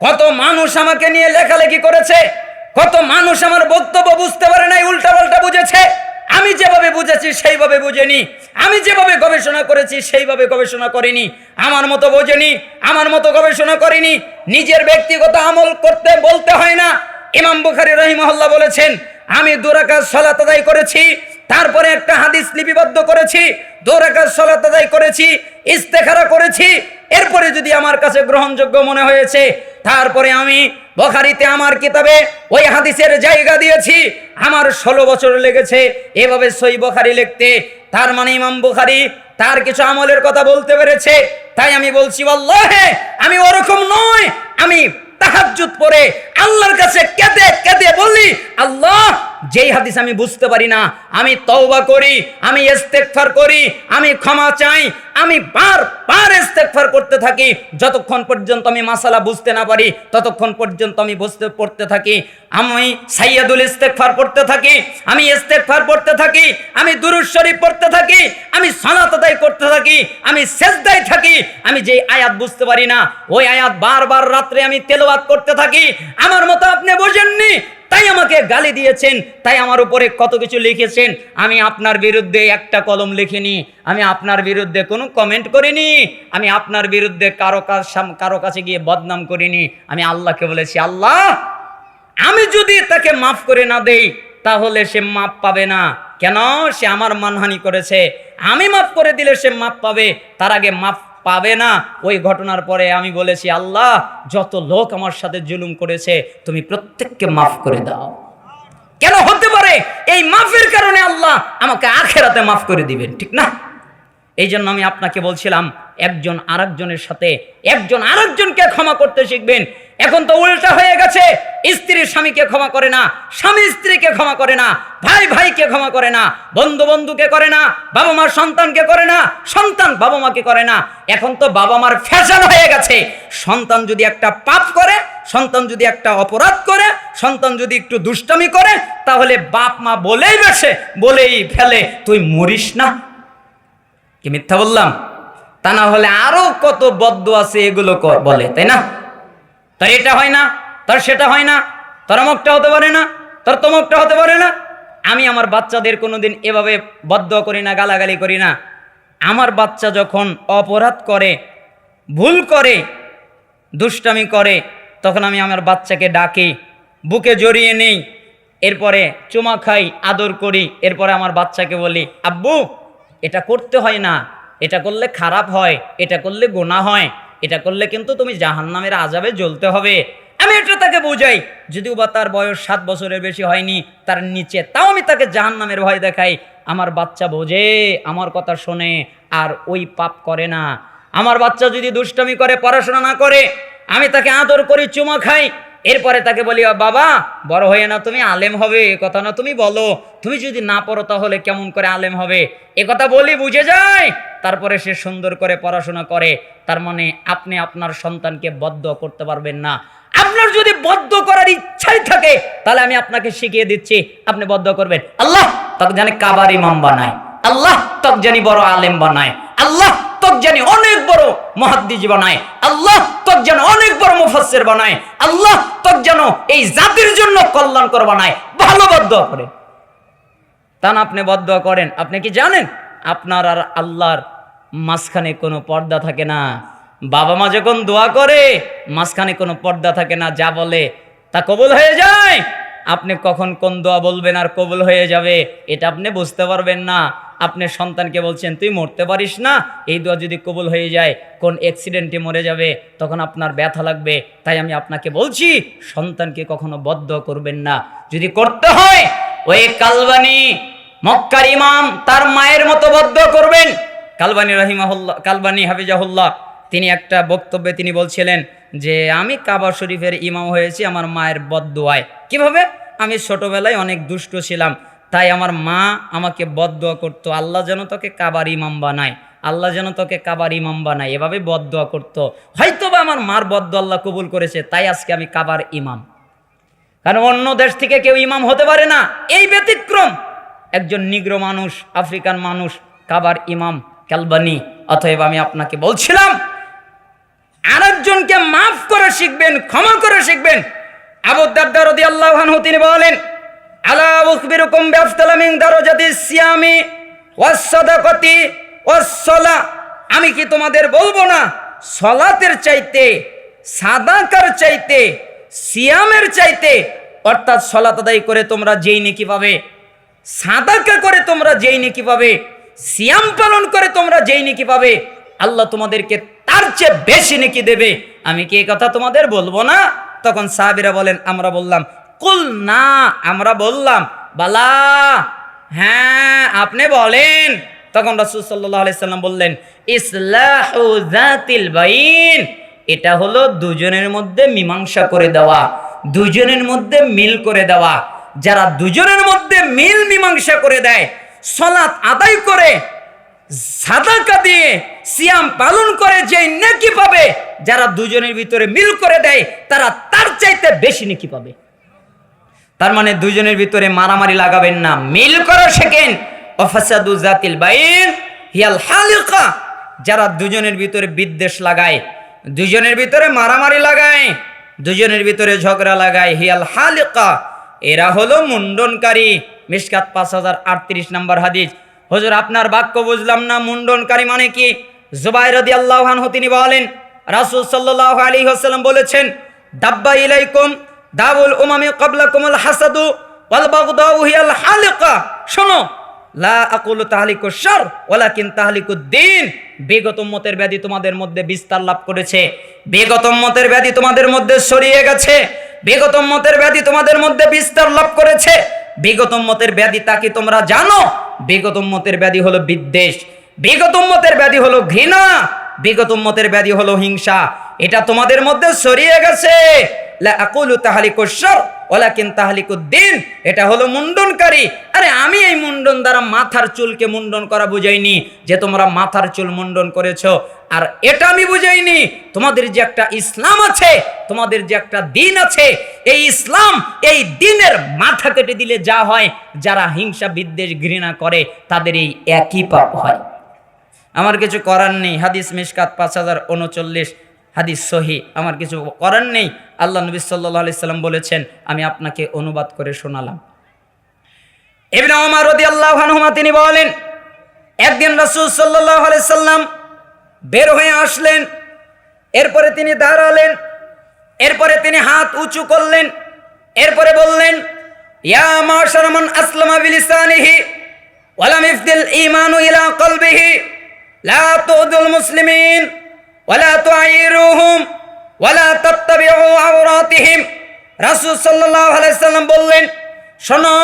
কত মানুষ আমাকে নিয়ে লেখালেখি করেছে, কত মানুষ আমার বক্তব্য বুঝতে পারে নাই উল্টা পাল্টা বুঝেছে। আমি যেভাবে বুঝেছি, সেইভাবে বুঝেনি। আমি যেভাবে গবেষণা করেছি, সেইভাবে গবেষণা করিনি। আমার মতো বোঝেনি, আমার মতো গবেষণা করিনি। নিজের ব্যক্তিগত আমল করতে বলতে হয় না। ইমাম বুখারি রহিমহল্লা বলেছেন, আমি দুরাকাজ সলাত আদায় করেছি, তারপরে একটা হাদিস লিপিবদ্ধ করেছি দুরাকাজ সলাত আদায় করেছি, ইস্তেখারা করেছি। এরপরে যদি আমার কাছে গ্রহণযোগ্য মনে হয়েছে তারপরে আমি বখারিতে আমার কিতাবে ওই হাদিসের জায়গা দিয়েছি। আমার ষোলো বছর লেগেছে এভাবে সই বখারি লিখতে। তার মানে ইমাম বুখারি তার কিছু আমলের কথা বলতে পেরেছে। তাই আমি বলছি, আল্লাহে, আমি ওরকম নয়। আমি তাহাজুত পরে আল্লাহর কাছে কেঁদে কেঁদে বললি, আল্লাহ যেই হাদিস আমি বুঝতে পারি না, আমি তওবা করি, আমি ইস্তেগফার করি, আমি ক্ষমা চাই, আমি বার বার ইস্তেগফার করতে থাকি, যতক্ষণ পর্যন্ত আমি মাসালা বুঝতে না পারি, ততক্ষণ পর্যন্ত আমি বুঝতে, পড়তে থাকি, আমি সাইয়াদুল ইস্তেগফার পড়তে থাকি, আমি ইস্তেগফার পড়তে থাকি, আমি দুরুদ শরীফ পড়তে থাকি, আমি সালাত আদায় করতে থাকি, আমি সেজদায় থাকি, আমি যেই আয়াত বুঝতে পারি না, ওই আয়াত বারবার রাত্রে আমি তেলাওয়াত করতে থাকি, আমার মতো আপনি বোঝেননি তাই আমাকে গালি দিয়েছেন, তাই আমার উপরে কত কিছু লিখেছেন। আমি আপনার বিরুদ্ধে একটা কলম লিখিনি, আমি আপনার বিরুদ্ধে কোনো কমেন্ট করিনি, আমি আপনার বিরুদ্ধে কারও কারও কাছে গিয়ে বদনাম করিনি, আমি আল্লাহকে বলেছি, আল্লাহ, আমি যদি তাকে মাফ করে না দেই, তাহলে সে মাপ পাবে না। কেন? সে আমার মানহানি করেছে। আমি মাফ করে দিলে সে মাপ পাবে, তার আগে মাপ পাবে না। ওই ঘটনার পরে আমি বলেছি, আল্লাহ, যত লোক আমার সাথে জুলুম করেছে, তুমি প্রত্যেককে মাফ করে দাও। কেন হতে পারে? এই মাফের কারণে আল্লাহ আমাকে আখেরাতে মাফ করে দিবেন, ঠিক না? এই জন্য আমি আপনাকে বলছিলাম একজন আরেকজনের সাথে একজন আরেকজনকে ক্ষমা করতে শিখবেন। এখন তো উল্টা হয়ে গেছে। স্ত্রী স্বামীকে ক্ষমা করে না, স্বামী স্ত্রীকে ক্ষমা করে না, ভাই ভাইকে ক্ষমা করে না, বন্ধু বন্ধুকে করে না, বাবা মার সন্তানকে করে না, সন্তান বাবা মাকে করে না। এখন তো বাবা মার ফ্যাশন হয়ে গেছে। সন্তান যদি একটা পাপ করে, সন্তান যদি একটা অপরাধ করে, সন্তান যদি একটু দুষ্টামি করে, তাহলে বাপ মা বলেই বসে বলেই ফেলে, তুই মরিস না। কি মিথ্যা বললাম? তা না হলে আরও কত বদ্ধ আছে এগুলো বলে, তাই না? তার এটা হয় না, তার সেটা হয় না, তার অমুকটা হতে পারে না, তার তমকটা হতে পারে না। আমি আমার বাচ্চাদের কোনোদিন এভাবে বদ্ধ করি না, গালাগালি করি না। আমার বাচ্চা যখন অপরাধ করে, ভুল করে, দুষ্টামি করে, তখন আমি আমার বাচ্চাকে ডাকি, বুকে জড়িয়ে নেই, এরপরে চুমা খাই, আদর করি, এরপরে আমার বাচ্চাকে বলি, আব্বু, এটা করতে হয় না এটা করলে খারাপ হয়, এটা করলে গোনা হয়, এটা করলে কিন্তু তুমি জাহান্নামের আজাবে জ্বলতে হবে। আমি এটা তাকে বোঝাই, যদিও বা তার বয়স সাত বছরের বেশি হয়নি, তার নিচে তাও আমি তাকে জাহান্নামের ভয় দেখাই। আমার বাচ্চা বোঝে, আমার কথা শোনে, আর ওই পাপ করে না। আমার বাচ্চা যদি দুষ্টামি করে, পড়াশোনা না করে, আমি তাকে আদর করি, চুমা খাই এরপরে তাকে বলি বাবা, বড় হয়ে না, তুমি আলেম হবে। এ কথা না, তুমি বলো, তুমি যদি না পড়ো তাহলে কেমন করে আলেম হবে? এ কথা বলি, বুঝে যায়? তারপরে সে সুন্দর করে পড়াশোনা করে। তার মানে আপনি আপনার সন্তানকে বদ্ধ করতে পারবেন না। আপনার যদি বদ্ধ করার ইচ্ছাই থাকে, তাহলে আমি আপনাকে শিখিয়ে দিচ্ছি, আপনি বদ্ধ করবেন। আল্লাহ তক জানি কাবার ইমাম বানায়। আল্লাহ তক জানি বড় আলেম বানায়। আল্লাহ জানি অনেক বড় মহাদ্দিজ বানায়। আল্লাহ যেন অনেক বড় মুফাসসির বানায়। আল্লাহ যেন এই জাতির জন্য কল্যাণকর বানায়। আপনি বদ্ধ করেন। আপনি কি জানেন? আপনার আর আল্লাহর মাঝখানে কোনো পর্দা থাকে না। বাবা মা যখন দোয়া করে, মাঝখানে কোনো পর্দা থাকে না, যা বলে তা কবুল হয়ে যায়। আপনি কখন কোন দোয়া বলবেন আর কবুল হয়ে যাবে, এটা আপনি বুঝতে পারবেন না। আপনি সন্তানকে বলছেন, তুই মরতে পারিস না, এই দোয়া যদি কবুল হয়ে যায়, কোন অ্যাক্সিডেন্টে মরে যাবে, তখন আপনার ব্যথা লাগবে। তাই আমি আপনাকে বলছি, সন্তানকে কখনো বদ্ধ করবেন না। যদি করতে হয়, ওই কালবানি, মক্কার ইমাম তার মায়ের মতো বদ্ধ করবেন। কালবানি রহিমাহুল্লাহ, কালবানি হাফিজাহুল্লাহ, তিনি একটা বক্তব্যে তিনি বলছিলেন যে, আমি কাবা শরীফের ইমাম হয়েছি, আমার মায়ের বদদোয়ায়। কীভাবে? আমি ছোটবেলায় অনেক দুষ্ট ছিলাম তাই আমার মা আমাকে বদদোয়া করতো, আল্লাহ যেন তোকে কাবার ইমাম বানায়, আল্লাহ যেন তোকে কাবার ইমাম বানায় এভাবে বদদোয়া করতো। হয়তো বা আমার মার বদ্দ আল্লাহ কবুল করেছে, তাই আজকে আমি কাবার ইমাম। কারণ অন্য দেশ থেকে কেউ ইমাম হতে পারে না, এই ব্যতিক্রম। একজন নিগ্র মানুষ, আফ্রিকান মানুষ, কাবার ইমাম, ক্যালবানি, অতএব আমি আপনাকে বলছিলাম, আরেকজনকে মাফ করে শিখবেন, ক্ষমা করে শিখবেন। আবু দারদা রাদিয়াল্লাহু আনহু তিনি বলেন আলা আমি কি তোমাদের বলব না? সলাতের চাইতে, সাদাকার চাইতে, সিয়ামের চাইতে, অর্থাৎ সলাত আদায় করে তোমরা যেই নেকি পাবে, সাদাকা করে তোমরা যেই নেকি পাবে, সিয়াম পালন করে তোমরা যেই নেকি পাবে, আল্লাহ তোমাদেরকে তার চেয়ে বেশি নেকি দেবে। আমি কি এই কথা তোমাদের বলব না? তখন সাহাবিরা বলেন, আমরা বললাম কুল না আমরা বললাম, বালা হ্যাঁ আপনি বলেন। তখন রাসূল সাল্লাল্লাহু আলাইহি সাল্লাম বললেন, ইসলাহু বাইন। এটা হলো দুজনের মধ্যে মীমাংসা করে দেওয়া, দুজনের মধ্যে মিল করে দেওয়া। যারা দুজনের মধ্যে মিল মীমাংসা করে দেয় সলাৎ আদায় করে, সাদাকা দিয়ে সিয়াম পালন করে যে নেকি পাবে, যারা দুজনের ভিতরে মিল করে দেয়, তারা তার চাইতে বেশি নেকি পাবে। তার মানে দুজনের ভিতরে মারামারি লাগাবেন না। মিল করা শেখেন। অফাসাদু জাতিল বাইন হিয়াল হালিকা। যারা দুজনের ভিতরে বিদ্বেষ লাগায়, দুজনের ভিতরে মারামারি লাগায়, দুজনের ভিতরে ঝগড়া লাগায়, হিয়াল হালিকা। এরা হলো মুন্ডনকারী। মিসকাত পাঁচ হাজার আটত্রিশ নম্বর হাদিস। হুজুর, আপনার বাক্য বুঝলাম না। মুন্ডনকারী মানে কি? জুবাই রদি আল্লাহান তিনি বলেন, রাসূল সাল্লাল্লাহু আলাইহি ওয়াসাল্লাম বলেছেন, দাব্বা ইলাইকুম দাবুল উমামি ক্বাবলাকুমুল হাসাদু ওয়াল শোনো, লা ব্যাধি তোমাদের মধ্যে বিস্তার লাভ করেছে। ব্যাধি তোমাদের মধ্যে ছড়িয়ে গেছে। ব্যাধি তোমাদের মধ্যে বিস্তার লাভ করেছে। বিগত ব্যাধি তা কি তোমরা জানো? বিগত ব্যাধি হলো বিদ্বেষ। বিগত ব্যাধি হলো ঘৃণা। বিগত ব্যাধি হলো হিংসা। এটা তোমাদের মধ্যে ছড়িয়ে গেছে। লা আকুলু তাহলিকুশ শার, ওয়ালাকিন তাহলিকুদ্দিন এটা হলো মুন্ডনকারী। আরে আমি এই মুন্ডন দ্বারা মাথার চুলকে মুন্ডন করা বুঝাইনি যে তোমরা মাথার চুল মুন্ডন করেছ। আর এটা আমি বুঝাইনি। তোমাদের যে একটা ইসলাম আছে, তোমাদের যে একটা দিন আছে, এই ইসলাম এই দিনের মাথা কেটে দিলে যা হয়, যারা হিংসা বিদ্বেষ ঘৃণা করে, তাদের এই একই পাপ হয়। আমার কিছু করার নেই। হাদিস মিসকাত পাঁচ হাজার উনচল্লিশ। হাদিস সহি, আমার কিছু করার নেই। আল্লাহ নবী সাল্লাহ আলি সাল্লাম বলেছেন, আমি আপনাকে অনুবাদ করে শোনালাম। এবিন ওমর রদি আল্লাহ তিনি বলেন, একদিন রাসূল সাল্লাহ আলি সাল্লাম বের হয়ে আসলেন, এরপরে তিনি দাঁড়ালেন, এরপরে তিনি হাত উঁচু করলেন, এরপরে বললেন, ইয়া বিলিসানিহি ওয়ালাম ঈমানু ইলা কলবিহি, লা মুসলিমিন। ওয়ালা তুআইরুহুম ওয়ালা তাত্তাবিউ আওরাতিহিম রাসূল সাল্লাল্লাহু আলাইহি সাল্লাম বললেন, শোনো,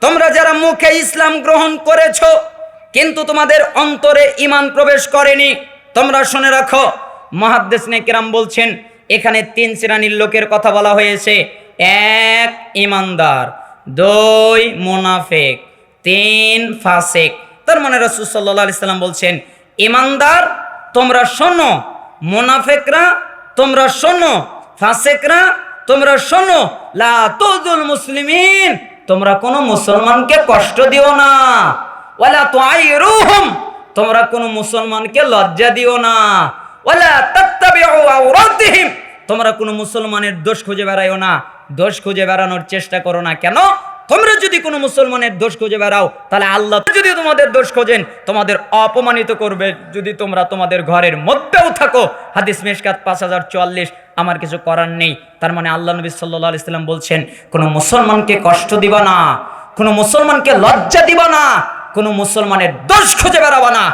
তোমরা যারা মুখে ইসলাম গ্রহণ করেছ, কিন্তু তোমাদের অন্তরে ঈমান প্রবেশ করেনি, তোমরা শুনে রাখো, মহাদ্দেশ নেকেরাম বলছেন, এখানে তিন শ্রেণির লোকের কথা বলা হয়েছে। এক ইমানদার দুই, মুনাফেক, তিন, ফাসেক। তার মানে রসুল সাল্লাহ আলি সাল্লাম বলছেন ইমানদার তোমরা শোনো মোনাফেকরা, তোমরা শোনো। ফাসেকরা, তোমরা শোনো। লা তুদুল মুসলিমিন, তোমরা কোনো মুসলমানকে কষ্ট দিও না। ওয়ালা তুআইরুহুম, তোমরা কোনো মুসলমানকে লজ্জা দিও না। ওয়ালা তাত্তাবিউ আওরাতিহিম তোমরা কোনো মুসলমানের দোষ খুঁজে বেড়াইও না। দোষ খুঁজে বেড়ানোর চেষ্টা করো না। কেন? তোমরা যদি কোনো মুসলমানের দোষ খুঁজে বেড়াও, তাহলে আল্লাহ যদি তোমাদের দোষ খোঁজেন, তোমাদের অপমানিত করবে। যদি তোমরা তোমাদের ঘরের মধ্যেও থাকো, হাদিস মেশকাত পাঁচ হাজার চুয়াল্লিশ, আমার কিছু করার নেই। তার মানে আল্লাহ নবী সাল্লাহ ইসলাম বলছেন, কোনো মুসলমানকে কষ্ট দিবা না, কোনো মুসলমানকে লজ্জা দিবা না, কোনো মুসলমানের দোষ খুঁজে বেড়াবা না।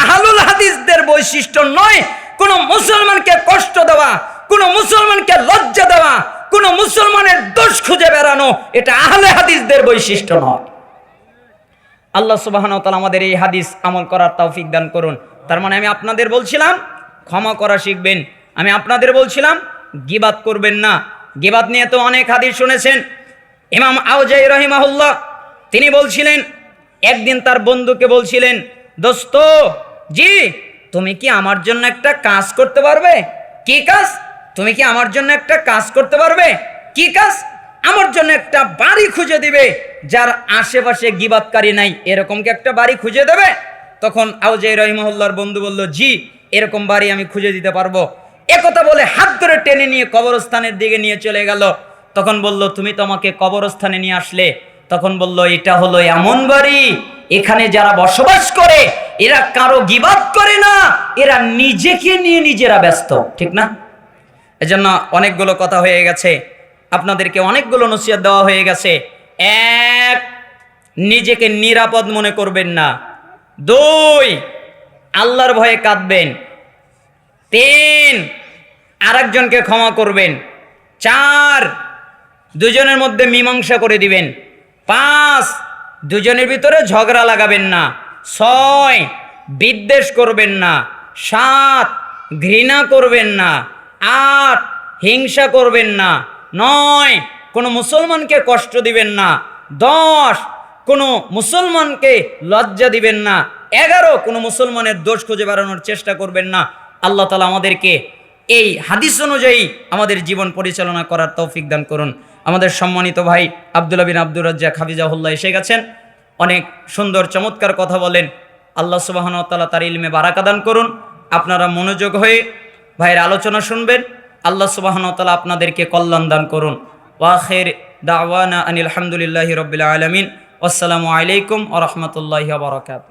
আহালুল হাদিসদের বৈশিষ্ট্য নয়, কোনো মুসলমানকে কষ্ট দেওয়া, কোনো মুসলমানকে লজ্জা দেওয়া মুসলমানের দোষ খুঁজে বেড়ানো, এটা আহলে হাদিসদের বৈশিষ্ট্য নয়। আল্লাহ সুবাহন তালা আমাদের এই হাদিস আমল করার তৌফিক দান করুন। তার মানে আমি আপনাদের বলছিলাম, ক্ষমা করা শিখবেন। আমি আপনাদের বলছিলাম গিবাত করবেন না। গিবাত নিয়ে তো অনেক হাদিস শুনেছেন। ইমাম আউজাই রহিমাহুল্লাহ, তিনি বলছিলেন, একদিন তার বন্ধুকে বলছিলেন, দোস্ত, জি, তুমি কি আমার জন্য একটা কাজ করতে পারবে? কি কাজ? তুমি কি আমার জন্য একটা কাজ করতে পারবে? কি কাজ? আমার জন্য একটা বাড়ি খুঁজে দিবে, যার আশেপাশে গিবাতকারী নাই। এরকম কি একটা বাড়ি খুঁজে দেবে? তখন আউজাই রহিমহল্লার বন্ধু বলল, জি, এরকম বাড়ি আমি খুঁজে দিতে পারব। একথা বলে হাত ধরে টেনে নিয়ে কবরস্থানের দিকে নিয়ে চলে গেল। তখন বলল, তুমি তো আমাকে কবরস্থানে নিয়ে আসলে। তখন বলল, এটা হলো এমন বাড়ি, এখানে যারা বসবাস করে, এরা কারও গিবাদ করে না, এরা নিজেকে নিয়ে নিজেরা ব্যস্ত। ঠিক না? এজন্য অনেকগুলো কথা হয়ে গেছে। আপনাদেরকে অনেকগুলো নসিহত দেওয়া হয়ে গেছে। এক, নিজেকে নিরাপদ মনে করবেন না। দুই, আল্লাহর ভয়ে কাঁদবেন। তিন, আরেকজনকে ক্ষমা করবেন। চার, দুজনের মধ্যে মীমাংসা করে দিবেন। পাঁচ, দুজনের ভিতরে ঝগড়া লাগাবেন না। ছয়, বিদ্বেষ করবেন না। সাত, ঘৃণা করবেন না। আট, হিংসা করবেন না। নয়, কোনো মুসলমানকে কষ্ট দিবেন না। দশ, কোনো মুসলমানকে লজ্জা দিবেন না। এগারো, কোনো মুসলমানের দোষ খুঁজে বেড়ানোর চেষ্টা করবেন না। আল্লাহ তালা আমাদেরকে এই হাদিস অনুযায়ী আমাদের জীবন পরিচালনা করার তৌফিক দান করুন। আমাদের সম্মানিত ভাই আব্দুল্লা বিন আব্দুর রাজ্জাক হাফিজাহুল্লাহ এসে গেছেন। অনেক সুন্দর, চমৎকার কথা বলেন। আল্লাহ সুবাহন তালা তার ইলমে বারাকা দান করুন। আপনারা মনোযোগ হয়ে ভাইয়ের আলোচনা শুনবেন। আল্লাহ সুবাহন তালা আপনাদেরকে কল্যাণ দান করুন। ওয়াখের দাওয়ানা আনিল রবিল আলমিন। আসসালামু আলাইকুম ও রহমতুল্লাহ বারকাত